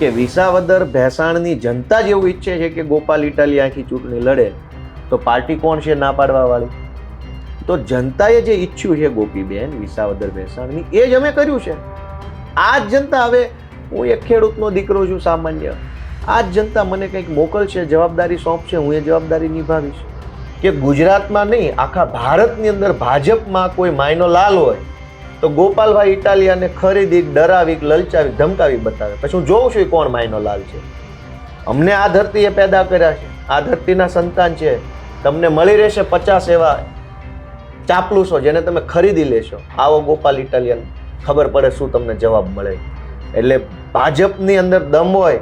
કે વિસાવદર ભેસાણની જનતા જ એવું ઈચ્છે છે કે ગોપાલ ઇટાલી આખી ચૂંટણી લડે. તો પાર્ટી કોણ છે ના પાડવાવાળી? તો જનતાએ જે ઈચ્છ્યું છે ગોપીબેન, વિસાવદર ભેસાણની, એ જ અમે કર્યું છે. આ જ જનતા, હવે હું એક ખેડૂતનો દીકરો છું સામાન્ય. આ જ જનતા મને કંઈક મોકલશે, જવાબદારી સોંપશે, હું એ જવાબદારી નિભાવીશ. કે ગુજરાતમાં નહીં, આખા ભારતની અંદર ભાજપમાં કોઈ માયનો લાલ હોય તો ગોપાલભાઈ ઇટાલિયાને ખરીદી, ડરાવી, લલચાવી, ધમકાવી બતાવે. પછી હું જોઉં છું એ કોણ માયનો લાલ છે. અમને આ ધરતીએ પેદા કર્યા છે. આ ધરતીના સંતાન છે. તમને મળી રહેશે પચાસ એવા ચાપલુસો જેને તમે ખરીદી લેશો. આવો ગોપાલ ઇટાલિયન, ખબર પડે શું તમને જવાબ મળે. એટલે ભાજપની અંદર દમ હોય,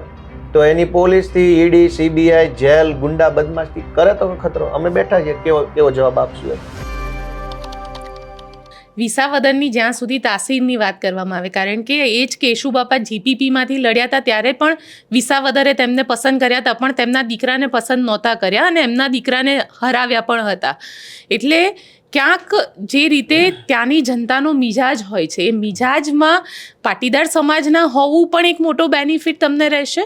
તો એની પોલીસથી ઈડી, સીબીઆઈ, જેલ, ગુંડા, બદમાશથી કરે તો ખતરો. અમે બેઠા છીએ, કેવો કેવો જવાબ આપશું વિસાવદરની જ્યાં સુધી તાસીરની વાત કરવામાં આવે. કારણ કે એ જ કેશુબાપા જીપીપીમાંથી લડ્યા હતા ત્યારે પણ વિસાવદરે તેમને પસંદ કર્યા હતા પણ તેમના દીકરાને પસંદ નહોતા કર્યા અને એમના દીકરાને હરાવ્યા પણ હતા. એટલે ક્યાંક જે રીતે ત્યાંની જનતાનો મિજાજ હોય છે એ મિજાજમાં પાટીદાર સમાજના હોવું પણ એક મોટો બેનિફિટ તમને રહેશે?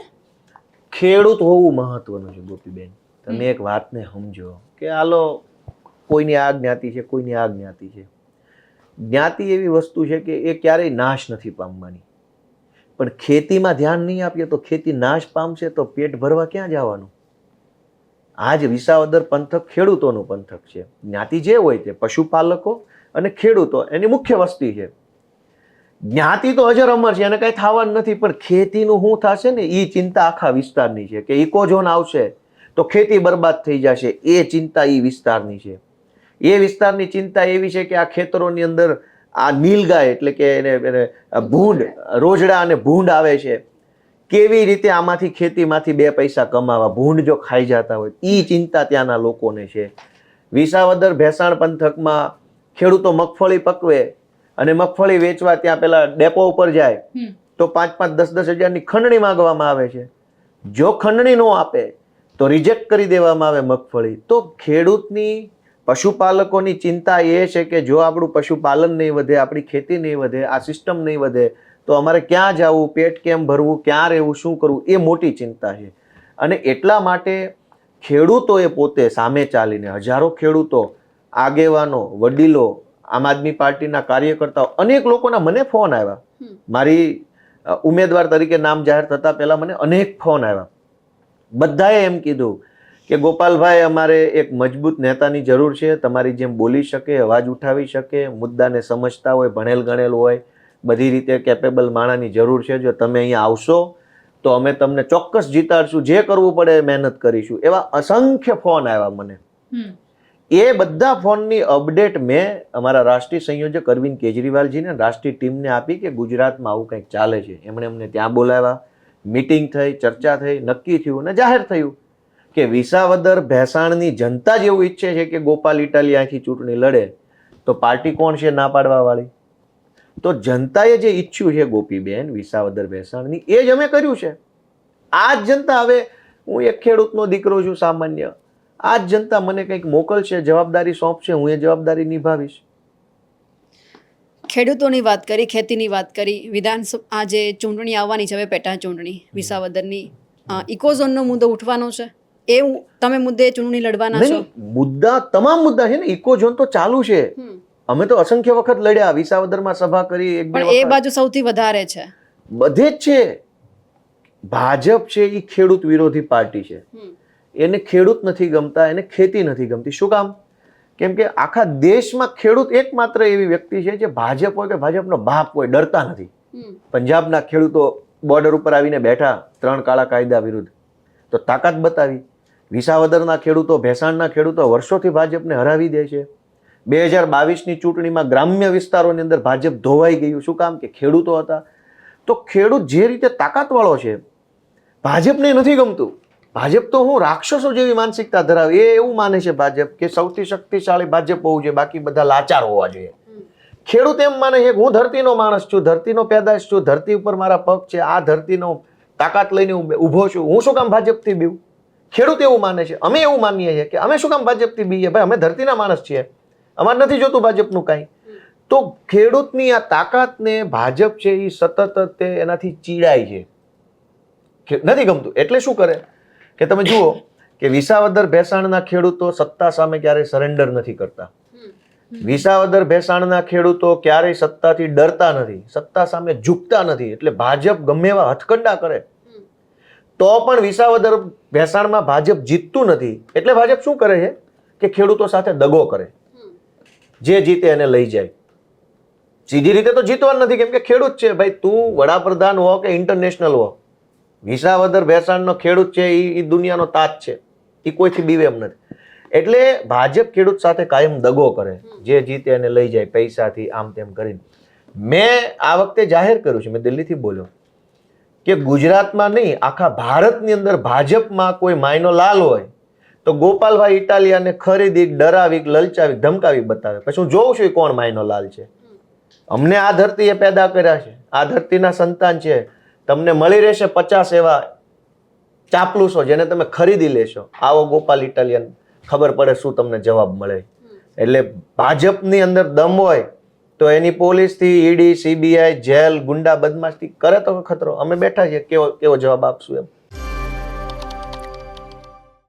ખેડૂત હોવું મહત્વનું છે ગોપીબેન. તમે એક વાતને સમજો કે હાલો કોઈની આ જ્ઞાતિ છે કોઈની આ જ્ઞાતિ છે. જ્ઞાતિ એવી વસ્તુ છે કે એ ક્યારેય નાશ નથી પામવાની. પણ ખેતીમાં ધ્યાન નહીં આપીએ તો ખેતી નાશ પામશે તો પેટ ભરવા ક્યાં જવાનું? આજ વિસાવદર પંથક ખેડૂતોનું પંથક છે. જ્ઞાતિ જે હોય તે પશુપાલકો અને ખેડૂતો એની મુખ્ય વસ્તી છે. જ્ઞાતિ તો અજર અમર છે, એને કાંઈ થવાનું નથી, પણ ખેતીનું શું થશે ને એ ચિંતા આખા વિસ્તારની છે કે ઇકોઝોન આવશે તો ખેતી બરબાદ થઈ જશે, એ ચિંતા એ વિસ્તારની છે. એ વિસ્તારની ચિંતા એવી છે કે આ ખેતરોની અંદર આ નીલગાય એટલે કે એને ભૂંડ રોજડા અને ભૂંડ આવે છે કેવી રીતે આમાંથી ખેતીમાંથી બે પૈસા કમાવા ભૂંડ જો ખાઈ જતા હોય એ ચિંતા ત્યાંના લોકોને છે. વિસાવદર ભેસાણ પંથકમાં ખેડૂતો મગફળી પકવે અને મગફળી વેચવા ત્યાં પેલા ડેપો ઉપર જાય તો પાંચ પાંચ દસ દસ હજારની ખંડણી માંગવામાં આવે છે. જો ખંડણી ન આપે તો રિજેક્ટ કરી દેવામાં આવે મગફળી. તો ખેડૂતની પશુપાલકોની ચિંતા એ છે કે જો આપણું પશુપાલન નહીં વધે આપણી ખેતી નહીં વધે આ સિસ્ટમ નહીં વધે તો અમારે ક્યાં જવું પેટ કેમ ભરવું ક્યાં રહેવું શું કરવું એ મોટી ચિંતા છે. અને એટલા માટે ખેડૂતોએ પોતે સામે ચાલીને હજારો ખેડૂતો આગેવાનો વડીલો આમ આદમી પાર્ટીના કાર્યકર્તાઓ અનેક લોકોના મને ફોન આવ્યા. મારી ઉમેદવાર તરીકે નામ જાહેર થતા પહેલાં મને અનેક ફોન આવ્યા. બધાએ એમ કીધું કે ગોપાલભાઈ અમારે એક મજબૂત નેતાની જરૂર છે. તમારી જેમ બોલી શકે અવાજ ઉઠાવી શકે મુદ્દાને સમજતા હોય ભણેલ ગણેલ હોય બધી રીતે કેપેબલ માણાની જરૂર છે. જો તમે અહીંયા આવશો તો અમે તમને ચોક્કસ જીતાડશું. જે કરવું પડે મહેનત કરીશું. એવા અસંખ્ય ફોન આવ્યા મને. એ બધા ફોનની અપડેટ મેં અમારા રાષ્ટ્રીય સંયોજક અરવિંદ કેજરીવાલજીને રાષ્ટ્રીય ટીમને આપી કે ગુજરાતમાં આવું કંઈક ચાલે છે. એમણે અમને ત્યાં બોલાવ્યા. મિટિંગ થઈ ચર્ચા થઈ નક્કી થયું અને જાહેર થયું. કે વિસાવદર ભેસાણની જનતા જ એવું ઈચ્છે છે કે ગોપાલ ઇટાલી આખી ચૂંટણી લડે, તો પાર્ટી કોણ છે ના પાડવાવાળી? તો જનતાએ જે ઈચ્છ્યું છે ગોપીબેન, વિસાવદર ભેસાણની, એ જ અમે કર્યું છે. આ જ જનતા, હવે હું એક ખેડૂતનો દીકરો છું સામાન્ય. આ જ જનતા મને કંઈક મોકલશે, જવાબદારી સોંપશે, હું એ જવાબદારી નિભાવીશ. ખેડૂતોની વાત કરી, ખેતીની વાત કરી, વિધાનસભા આ જે ચૂંટણી આવવાની છે, હવે પેટા ચૂંટણી, વિસાવદરની ઇકોઝોનનો મુદ્દો ઉઠવાનો છે. એ તમે મુદ્દે ચૂંટણી લડવાના છો? મુદ્દા તમામ મુદ્દા છે ને ઇકો ઝોન તો ચાલુ છે. અમે તો અસંખ્ય વખત લડ્યા વિસાવદરમાં સભા કરી એક પણ એ બાજુ સૌથી વધારે છે. બધે જ છે. ભાજપ છે એ ખેડૂત વિરોધી પાર્ટી છે. એને ખેડૂત નથી ગમતા એને ખેતી નથી ગમતી. શું કામ? કેમ કે આખા દેશમાં ખેડૂત એકમાત્ર એવી વ્યક્તિ છે જે ભાજપ હોય કે ભાજપનો બાપ હોય ડરતા નથી. પંજાબના ખેડૂતો બોર્ડર ઉપર આવીને બેઠા ત્રણ કાળા કાયદા વિરુદ્ધ. તો તાકાત બતાવી. વિસાવદરના ખેડૂતો, ભેસાણના ખેડૂતો વર્ષોથી ભાજપને હરાવી દે છે. બે હજાર બાવીસની ચૂંટણીમાં ગ્રામ્ય વિસ્તારોની અંદર ભાજપ ધોવાઈ ગયું. શું કામ? કે ખેડૂતો હતા. તો ખેડૂત જે રીતે તાકાતવાળો છે, ભાજપને નથી ગમતું. ભાજપ તો હું રાક્ષસો જેવી માનસિકતા ધરાવે. એ એવું માને છે ભાજપ કે સૌથી શક્તિશાળી ભાજપ હોવું જોઈએ, બાકી બધા લાચાર હોવા જોઈએ. ખેડૂત એમ માને છે હું ધરતીનો માણસ છું, ધરતીનો પેદાશ છું, ધરતી ઉપર મારા પગ છે, આ ધરતીનો તાકાત લઈને ઊભો છું. હું શું કામ ભાજપથી બીવું? ખેડૂત એવું માને છે અમે એવું માનીએ છીએ કે અમે શું કામ ભાજપથી બીએ? ભાઈ અમે ધરતીના માણસ છીએ. અમારે નથી જોતું ભાજપનું કાંઈ. તો ખેડૂતની આ તાકાતને ભાજપ છે એ સતત તે એનાથી ચીડાય છે. નથી ગમતું. એટલે શું કરે? કે તમે જુઓ કે વિસાવદર ભેસાણના ખેડૂતો સત્તા સામે ક્યારેય સરેન્ડર નથી કરતા. વિસાવદર ભેસાણના ખેડૂતો ક્યારેય સત્તાથી ડરતા નથી. સત્તા સામે ઝૂકતા નથી. એટલે ભાજપ ગમે એવા હથકંડા કરે તો પણ વિસાવદર ભેસાણમાં ભાજપ જીતતું નથી. એટલે ભાજપ શું કરે છે? કે ખેડૂતો સાથે દગો કરે. જે જીતે એને લઈ જાય. સીધી રીતે તો જીતવાનું નથી, કેમ કે ખેડૂત છે. ભાઈ, તું વડાપ્રધાન હો કે ઇન્ટરનેશનલ હો? વિસાવદર ભેસાણનો ખેડૂત છે એ દુનિયાનો તાજ છે. એ કોઈથી બીવે એમ નથી. એટલે ભાજપ ખેડૂત સાથે કાયમ દગો કરે. જે જીતે એને લઈ જાય, પૈસાથી આમ તેમ કરીને. મેં આ વખતે જાહેર કર્યું છે, મેં દિલ્હીથી બોલ્યો. કે ગુજરાતમાં નહીં આખા ભારતની અંદર ભાજપમાં કોઈ માયનો લાલ હોય તો ગોપાલભાઈ ઇટાલિયાને ખરીદી ડરાવી લલચાવી ધમકાવી બતાવે. પછી હું જોઉં છું કોણ માયનો લાલ છે. અમને આ ધરતીએ પેદા કર્યા છે. આ ધરતીના સંતાન છે. તમને મળી રહેશે પચાસ એવા ચાપલુસો જેને તમે ખરીદી લેશો. આવો ગોપાલ ઇટાલિયન ખબર પડે શું તમને જવાબ મળે. એટલે ભાજપની અંદર દમ હોય તો એની પોલીસથી ઈડી, સીબીઆઈ, જેલ, ગુંડા, બદમાશથી કરે તો ખતરો. અમે બેઠા છીએ. કેવો કેવો જવાબ આપશું એમ?